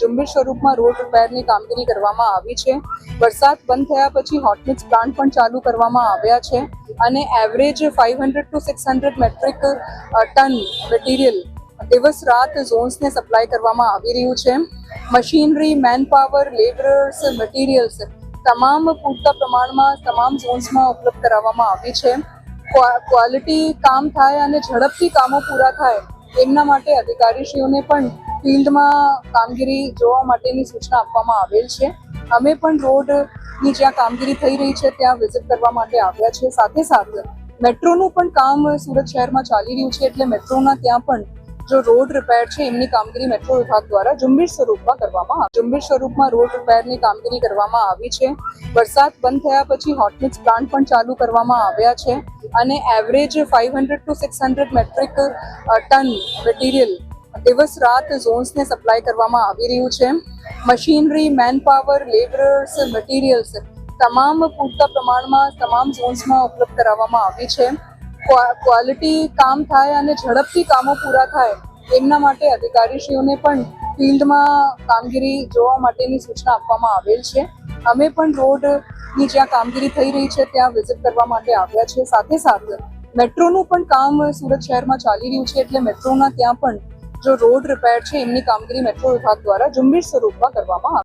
ઝુંબેશ સ્વરૂપમાં રોડ રિપેરની કામગીરી કરવામાં આવી છે. વરસાદ બંધ થયા પછી હોટમિક્સ પ્લાન્ટ પણ ચાલુ કરવામાં આવ્યા છે અને average five hundred to six hundred metric ton material દિવસ રાત ઝોન્સને સપ્લાય કરવામાં આવી રહ્યું છે. મશીનરી મેનપાવર લેબરર્સ મટીરિયલ્સ તમામ પૂરતા પ્રમાણમાં તમામ ઝોન્સમાં ઉપલબ્ધ કરાવવામાં આવી છે. ક્વોલિટી કામ થાય અને ઝડપથી કામો પૂરા થાય એમના માટે અધિકારીશ્રીઓને પણ ફિલ્ડમાં કામગીરી જોવા માટેની સૂચના આપવામાં આવેલ છે. અમે પણ રોડની જ્યાં કામગીરી થઈ રહી છે, ત્યાં વિઝિટ કરવા માટે આવ્યા છીએ. સાથે સાથે મેટ્રોનું પણ કામ સુરત શહેરમાં ચાલી રહ્યું છે, એટલે મેટ્રોના ત્યાં પણ જો રોડ રિપેર છે, એમની કામગીરી મેટ્રો વિભાગ દ્વારા ઝુંબેશ સ્વરૂપમાં કરવામાં આવી ઝુંબેશ સ્વરૂપમાં રોડ રિપેરની કામગીરી કરવામાં આવી છે. વરસાદ બંધ થયા પછી હોટમિક્સ પ્લાન્ટ પણ ચાલુ કરવામાં આવ્યા છે. અને average five hundred to six hundred metric ton material દિવસ રાત ઝોન્સને સપ્લાય કરવામાં આવી રહ્યું છે. મશીનરી મેનપાવર લેબરર્સ મટીરિયલ્સ તમામ પૂરતા પ્રમાણમાં તમામ ઝોન્સમાં ઉપલબ્ધ કરાવવામાં આવી છે. ક્વા- ક્વોલિટી કામ થાય અને ઝડપથી કામો પૂરા થાય એમના માટે અધિકારીશ્રીઓને પણ ફિલ્ડમાં કામગીરી જોવા માટેની સૂચના આપવામાં આવેલ છે. અમે પણ રોડની જ્યાં કામગીરી થઈ રહી છે, ત્યાં વિઝિટ કરવા માટે આવ્યા છે. સાથે સાથે મેટ્રોનું પણ કામ સુરત શહેરમાં ચાલી રહ્યું છે, એટલે મેટ્રોના ત્યાં પણ જો રોડ રિપેર છે, એમની કામગીરી મેટ્રો વિભાગ દ્વારા ઝુંબેશ સ્વરૂપમાં કરવામાં